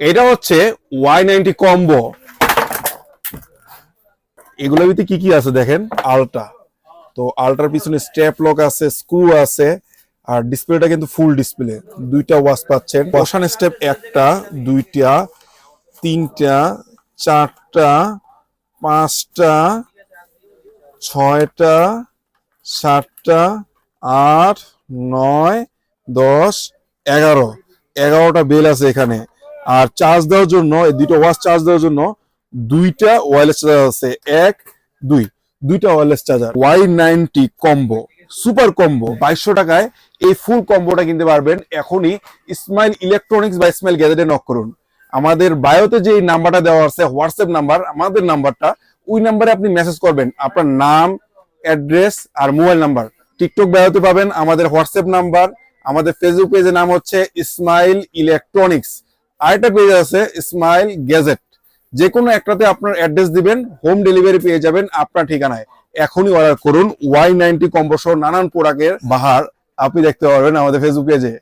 এটা হচ্ছে Y ninety combo এগুলোর ভিতরে কি কি আছে দেখেন? আলটা তো আলটার পিছনে স্টেপ লক আছে স্ক্রু আছে, আর ডিসপ্লেটা কিন্তু ফুল ডিসপ্লে দুইটা ওয়াশ পাচ্ছেন। বসান স্টেপ একটা, দুইটা, তিনটা, চারটা, পাঁচটা, ছয়টা, সাতটা, আট, নয়, দশ, এগারো। এগারোটা বেল আছে এখানে। আর চার্জ দেওয়ার জন্য দুইটা ওয়াশ চার্জ দেওয়ার জন্য দুইটা ওয়্যারলেস চার্জার আছে। এক, দুই। দুইটা wireless charger Y ninety combo super combo বাইশশো টাকায় এই ফুল কম্বোটা কিনতে পারবেন। এখনই স্মাইল ইলেকট্রনিক্স বা স্মাইল গ্যাজেটে নক করুন। আমাদের বায়োতে যে নাম্বারটা দেওয়া আছে হোয়াটসঅ্যাপ নাম্বার আমাদের নাম্বারটা ওই নাম্বারে আপনি মেসেজ করবেন। আপনার নাম অ্যাড্রেস আর মোবাইল নাম্বার টিকটক বায়োতে পাবেন, আমাদের হোয়াটসঅ্যাপ নাম্বার আমাদের ফেসবুক পেজের নাম হচ্ছে ইসমাইল ইলেকট্রনিক্স আরেকটা পেজ আছে স্মাইল গ্যাজেট যে কোনো একটাতে আপনার অ্যাড্রেস দিবেন হোম ডেলিভারি পেয়ে যাবেন আপনার ঠিকানায়। এখনই অর্ডার করুন ওয়াই নাইনটি কম্বোসহ নানান প্রোডাক্টের বাহার আপনি দেখতে পারবেন আমাদের ফেসবুক পেজে